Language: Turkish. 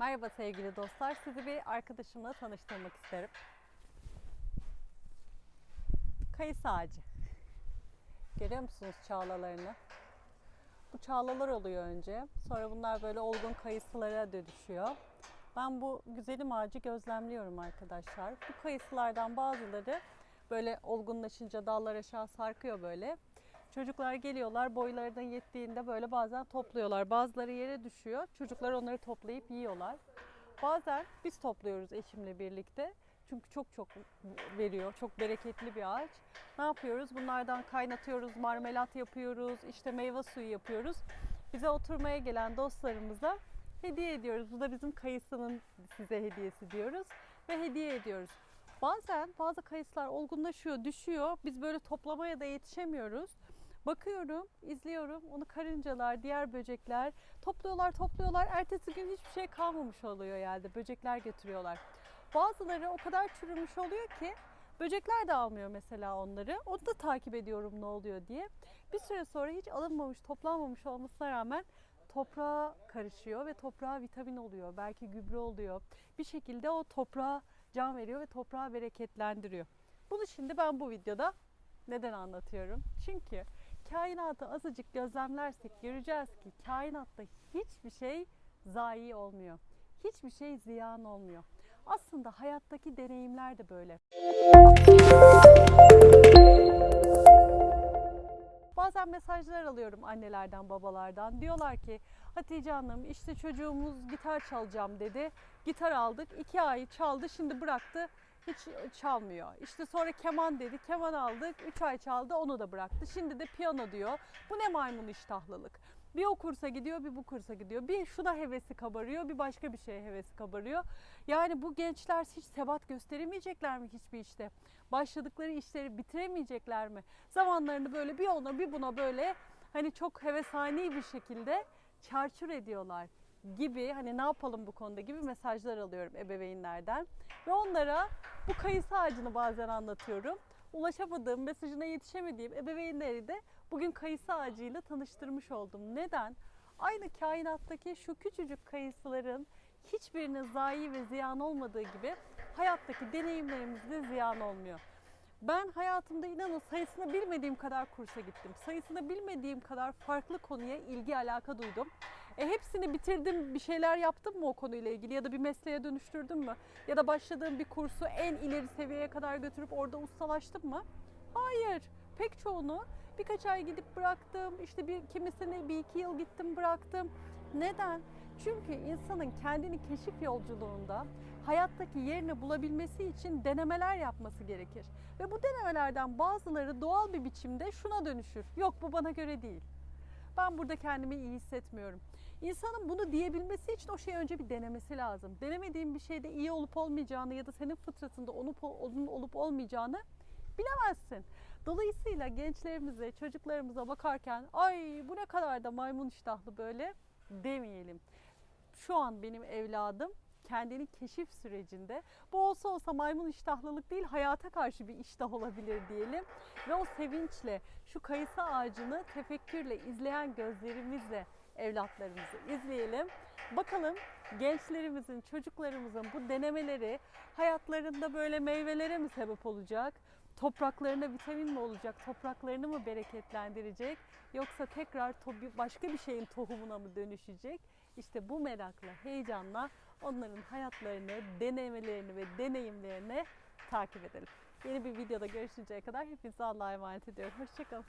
Merhaba sevgili dostlar. Sizi bir arkadaşımla tanıştırmak isterim. Kayısı ağacı. Görüyor musunuz çağlalarını? Bu çağlalar oluyor önce. Sonra bunlar böyle olgun kayısılara dönüşüyor. Ben bu güzelim ağacı gözlemliyorum arkadaşlar. Bu kayısılardan bazıları böyle olgunlaşınca dallar aşağı sarkıyor böyle. Çocuklar geliyorlar boylarına yettiğinde böyle bazen topluyorlar. Bazıları yere düşüyor. Çocuklar onları toplayıp yiyorlar. Bazen biz topluyoruz eşimle birlikte. Çünkü çok çok veriyor. Çok bereketli bir ağaç. Ne yapıyoruz? Bunlardan kaynatıyoruz, marmelat yapıyoruz, işte meyve suyu yapıyoruz. Bize oturmaya gelen dostlarımıza hediye ediyoruz. Bu da bizim kayısının size hediyesi diyoruz ve hediye ediyoruz. Bazen bazı kayısılar olgunlaşıyor, düşüyor. Biz böyle toplamaya da yetişemiyoruz. Bakıyorum, izliyorum. Onu karıncalar, diğer böcekler topluyorlar, topluyorlar. Ertesi gün hiçbir şey kalmamış oluyor yani. Böcekler götürüyorlar. Bazıları o kadar çürümüş oluyor ki böcekler de almıyor mesela onları. Onu da takip ediyorum ne oluyor diye. Bir süre sonra hiç alınmamış, toplanmamış olmasına rağmen toprağa karışıyor ve toprağa vitamin oluyor. Belki gübre oluyor. Bir şekilde o toprağa can veriyor ve toprağı bereketlendiriyor. Bunu şimdi ben bu videoda neden anlatıyorum? Çünkü kainatı azıcık gözlemlersek göreceğiz ki kainatta hiçbir şey zayi olmuyor. Hiçbir şey ziyan olmuyor. Aslında hayattaki deneyimler de böyle. Bazen mesajlar alıyorum annelerden, babalardan. Diyorlar ki Hatice Hanım işte çocuğumuz gitar çalacağım dedi. Gitar aldık. iki ay çaldı şimdi bıraktı. Hiç çalmıyor. İşte sonra keman dedi. Keman aldık. Üç ay çaldı onu da bıraktı. Şimdi de piyano diyor. Bu ne maymun iştahlılık. Bir o kursa gidiyor bir bu kursa gidiyor. Bir şuna hevesi kabarıyor bir başka bir şeye hevesi kabarıyor. Yani bu gençler hiç sebat gösteremeyecekler mi hiçbir işte? Başladıkları işleri bitiremeyecekler mi? Zamanlarını böyle bir ona bir buna böyle hani çok hevesani bir şekilde çarçur ediyorlar gibi hani ne yapalım bu konuda gibi mesajlar alıyorum ebeveynlerden. Ve onlara bu kayısı ağacını bazen anlatıyorum. Ulaşamadığım, mesajına yetişemediğim ebeveynleri de bugün kayısı ağacıyla tanıştırmış oldum. Neden? Aynı kainattaki şu küçücük kayısıların hiçbirinin zayi ve ziyan olmadığı gibi hayattaki deneyimlerimiz de ziyan olmuyor. Ben hayatımda inanın sayısını bilmediğim kadar kursa gittim. Sayısını bilmediğim kadar farklı konuya ilgi alaka duydum. E hepsini bitirdim, bir şeyler yaptım mı o konuyla ilgili ya da bir mesleğe dönüştürdüm mü? Ya da başladığım bir kursu en ileri seviyeye kadar götürüp orada ustalaştım mı? Hayır. Pek çoğunu birkaç ay gidip bıraktım. İşte bir kimisini bir iki yıl gittim bıraktım. Neden? Çünkü insanın kendini keşif yolculuğunda hayattaki yerini bulabilmesi için denemeler yapması gerekir. Ve bu denemelerden bazıları doğal bir biçimde şuna dönüşür. Yok bu bana göre değil. Ben burada kendimi iyi hissetmiyorum. İnsanın bunu diyebilmesi için o şeyi önce bir denemesi lazım. Denemediğin bir şeyde iyi olup olmayacağını ya da senin fıtratında onun onun olup olmayacağını bilemezsin. Dolayısıyla gençlerimize, çocuklarımıza bakarken ay bu ne kadar da maymun iştahlı böyle demeyelim. Şu an benim evladım kendini keşif sürecinde. Bu olsa olsa maymun iştahlılık değil hayata karşı bir iştah olabilir diyelim. Ve o sevinçle şu kayısı ağacını tefekkürle izleyen gözlerimizle evlatlarımızı izleyelim. Bakalım gençlerimizin, çocuklarımızın bu denemeleri hayatlarında böyle meyvelere mi sebep olacak? Topraklarına vitamin mi olacak? Topraklarını mı bereketlendirecek? Yoksa tekrar başka bir şeyin tohumuna mı dönüşecek? İşte bu merakla, heyecanla onların hayatlarını, denemelerini ve deneyimlerini takip edelim. Yeni bir videoda görüşünceye kadar hepinize Allah'a emanet ediyorum. Hoşçakalın.